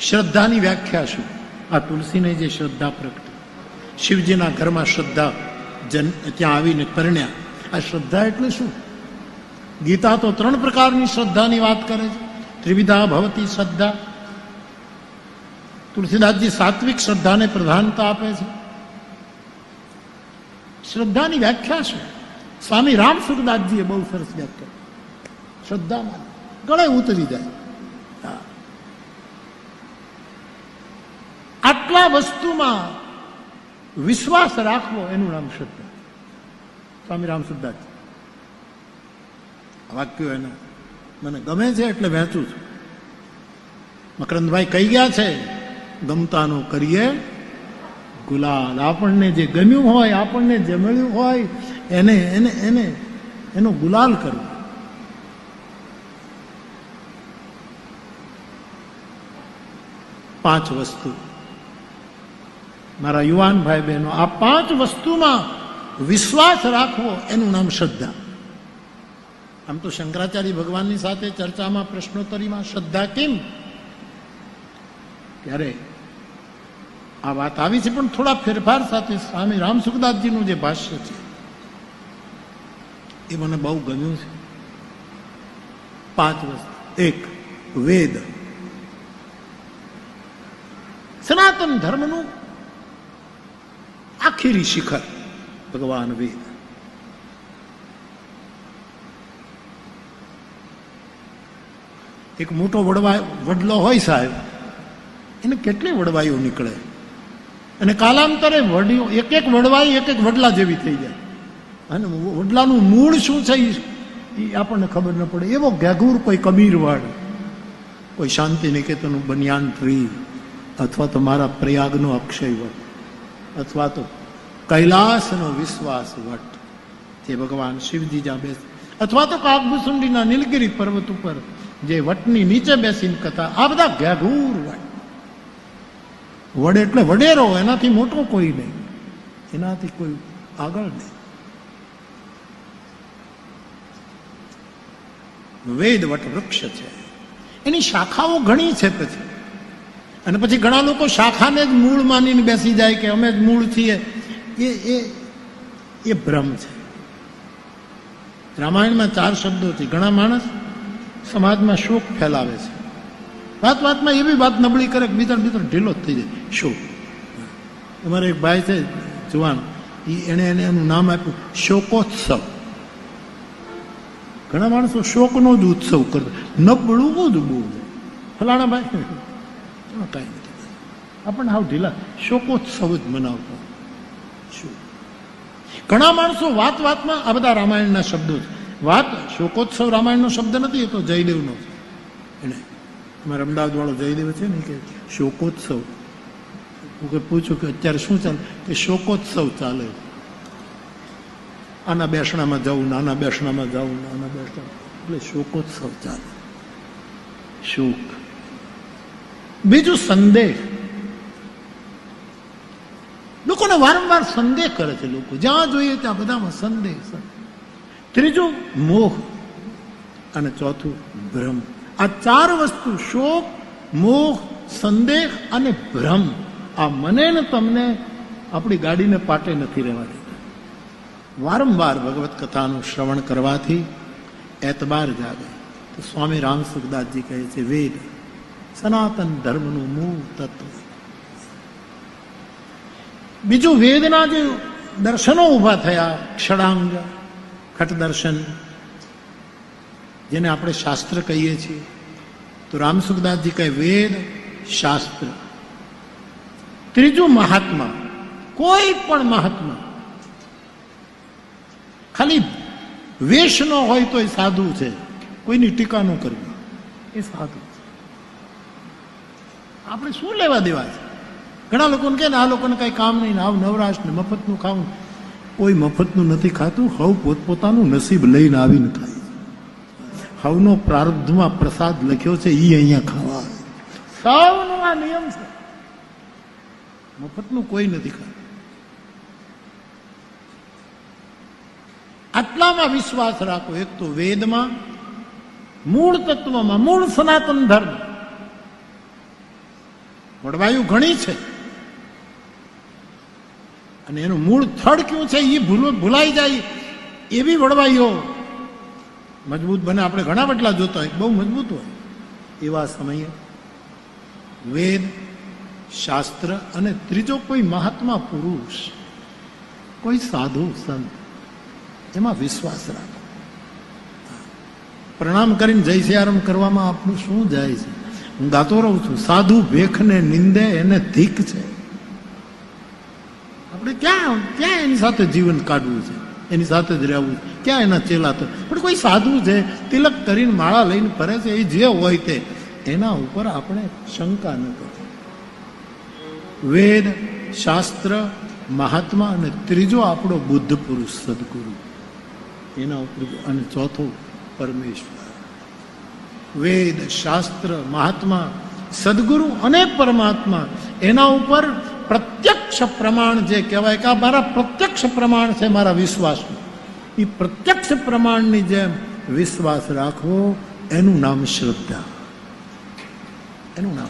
શ્રદ્ધાની વ્યાખ્યા શું? આ તુલસીને જે શ્રદ્ધા પ્રગટ શિવજીના ઘરમાં શ્રદ્ધા જન ત્યાં આવીને પરણ્યા. આ શ્રદ્ધા એટલે શું? ગીતા તો ત્રણ પ્રકારની શ્રદ્ધાની વાત કરે છે. ત્રિવિધા ભવતી શ્રદ્ધા. તુલસીદાસજી સાત્વિક શ્રદ્ધાને પ્રધાનતા આપે છે. શ્રદ્ધાની વ્યાખ્યા શું? સ્વામી રામ સુખદાસજીએ બહુ સરસ વ્યાખ્યા. શ્રદ્ધામાં ગળે ઉતરી જાય. આટલા વસ્તુમાં વિશ્વાસ રાખવો એનું નામ શ્રદ્ધા. સ્વામી રામ શ્રદ્ધા વાક્યો એના મને ગમે છે એટલે વહેંચું છું. મકરંદભાઈ કહી ગયા છે, ગમતાનું કરીએ. ગુલાલ આપણને જે ગમ્યું હોય, આપણને જે મળ્યું હોય, એને એને એને, એનો ગુલાલ કરવો. પાંચ વસ્તુ. મારા યુવાન ભાઈ બહેનો આ પાંચ વસ્તુમાં વિશ્વાસ રાખવો, એનું નામ શ્રદ્ધા. આમ તો શંકરાચાર્ય ભગવાનની સાથે ચર્ચામાં, પ્રશ્નોત્તરીમાં શ્રદ્ધા કેમ? ત્યારે આ વાત આવી છે, પણ થોડા ફેરફાર સાથે સ્વામી રામ સુખદાસજીનું જે ભાષ્ય છે, એ મને બહુ ગમ્યું છે. પાંચ વસ્તુ. એક, વેદ. સનાતન ધર્મનું આખીરી શિખર ભગવાન વેદ એક મોટો વડવા વડલો હોય સાહેબ, એને કેટલી વડવાઈઓ નીકળે? અને કાલાંતરે વડીઓ એક એક વડવાઈ, એક એક વડલા જેવી થઈ જાય. અને વડલાનું મૂળ શું છે ઈ આપણને ખબર ન પડે. એવો ઘેઘૂર કોઈ કબીરવાડ કોઈ શાંતિ નિકેતનનું બનિયાન ટ્રી અથવા તો મારા પ્રયાગનો અક્ષય વટ અથવા તો કૈલાસનો વિશ્વાસ વટ. જે ભગવાન શિવજી જ્યાં અથવા તો કાગભૂસુંડીના નીલગિરી પર્વત ઉપર જે વટની નીચે બેસીને કથા, આ બધા ઘેઘૂર વટ. વડ એટલે વડેરો, એનાથી મોટો કોઈ નહીં. એનાથી કોઈ આગળ નહીં. વેદ વટ વૃક્ષ છે. એની શાખાઓ ઘણી છે પછી. અને પછી ઘણા લોકો શાખાને જ મૂળ માનીને બેસી જાય કે અમે જ મૂળ છીએ. એ એ એ ભ્રમ છે. રામાયણમાં ચાર શબ્દોથી ઘણા માણસ સમાજમાં શોક ફેલાવે છે. વાત વાતમાં એવી વાત નબળી કરે કે બીજા બીજો ઢીલો જ થઈ જાય. શોક. અમારે એક ભાઈ છે, જુવાન. એ એને એને નામ આપ્યું, શોકોત્સવ. ઘણા માણસો શોકનો જ ઉત્સવ કરતા. નબળું જ બહુ ફલાણા ભાઈ કાંઈ નથી. આપણને હાવ ઢીલા. શોકોત્સવ જ મનાવતા. શું? ઘણા માણસો વાત વાતમાં આ બધા રામાયણના શબ્દો છે. વાત શોકોત્સવ રામાયણનો શબ્દ નથી, એ તો જયદેવનો છે. એને અમારે અમદાવાદ વાળો જયદેવ છે ને, કે શોકોત્સવ. હું કે પૂછું કે અત્યારે શું ચાલે? કે શોકોત્સવ ચાલે. આના બેસણામાં જવું નાના બેસણામાં જવું નાના બેસણા એટલે શોકોત્સવ ચાલે. શોક. બીજું સંદેહ. લોકોને વારંવાર સંદેહ કરે છે લોકો. જ્યાં જોઈએ ત્યાં બધામાં સંદેહ. ત્રીજું, મોહ અને ચોથું, ભ્રમ. આ ચાર વસ્તુ, શોક, મોહ, સંદેહ અને ભ્રમ. આ મને ને તમને આપણી ગાડીને પાટે નથી રહેવા દેતા. વારંવાર ભગવત કથાનું શ્રવણ કરવાથી એતબાર જાગે. તો સ્વામી રામ સુખદાસજી કહે છે, વેદ, સનાતન ધર્મનું મૂળ તત્વ બીજું વેદના જે દર્શનો ઊભા થયા, ક્ષણાંગ, ખટ દર્શન, જેને આપણે શાસ્ત્ર કહીએ છીએ. તો રામસુખદાસજી કહે, વેદ, શાસ્ત્ર. ત્રીજું મહાત્મા, કોઈ પણ મહાત્મા, ખાલી વેશ ન હોય તો એ સાધુ છે. કોઈની ટીકા ન કરવી. એ સાધુ આપણે શું લેવા દેવા છે? ઘણા લોકોને કહે ને, આ લોકોને કાંઈ કામ નહીં આવ નવરાશ ને મફતનું ખાવું. કોઈ મફતનું નથી ખાતું, હવ પોતપોતાનું નસીબ લઈને આવીને ખાય. હવનો પ્રારબ્ધમાં પ્રસાદ લખ્યો છે એ અહીંયા ખાવા. સૌનો આ નિયમ છે. મફતનું કોઈ નથી ખાતું. આટલામાં વિશ્વાસ રાખો. એક તો વેદમાં, મૂળ તત્વમાં, મૂળ સનાતન ધર્મ. વડવાયું ઘણી છે. અને એનું મૂળ થડ કયું છે એ ભૂલો ભૂલાઈ જાય એવી વડવાઈઓ મજબૂત બને. આપણે ઘણા બટલા જોતા હોય, બહુ મજબૂત હોય. એવા સમયે વેદ, શાસ્ત્ર અને ત્રીજો કોઈ મહાત્મા પુરુષ, કોઈ સાધુ, સંત, એમાં વિશ્વાસ રાખો. પ્રણામ કરીને જય સિયારામ કરવામાં આપણું શું જાય છે? હું ગાતો રહું છું, સાધુ ભેખને નિંદે એને ધીક છે. આપણે ક્યાં ક્યાં એની સાથે જીવન કાઢવું છે? એની સાથે જ રહેવું ક્યાં એના ચેલા તો? પણ કોઈ સાધુ છે, તિલક કરીને માળા લઈને ફરે છે, એ જે હોય તે. એના ઉપર આપણે શંકા ન કરવી. વેદ, શાસ્ત્ર, મહાત્મા અને ત્રીજો આપણો બુદ્ધ પુરુષ સદગુરુ. એના ઉપર અને ચોથો પરમેશ્વર. વેદ, શાસ્ત્ર, મહાત્મા, સદગુરુ અને પરમાત્મા એના ઉપર પ્રત્યક્ષ પ્રમાણ જે કહેવાય, કે આ મારા પ્રત્યક્ષ પ્રમાણ છે, મારા વિશ્વાસનું. એ પ્રત્યક્ષ પ્રમાણની જેમ વિશ્વાસ રાખવો, એનું નામ શ્રદ્ધા. એનું નામ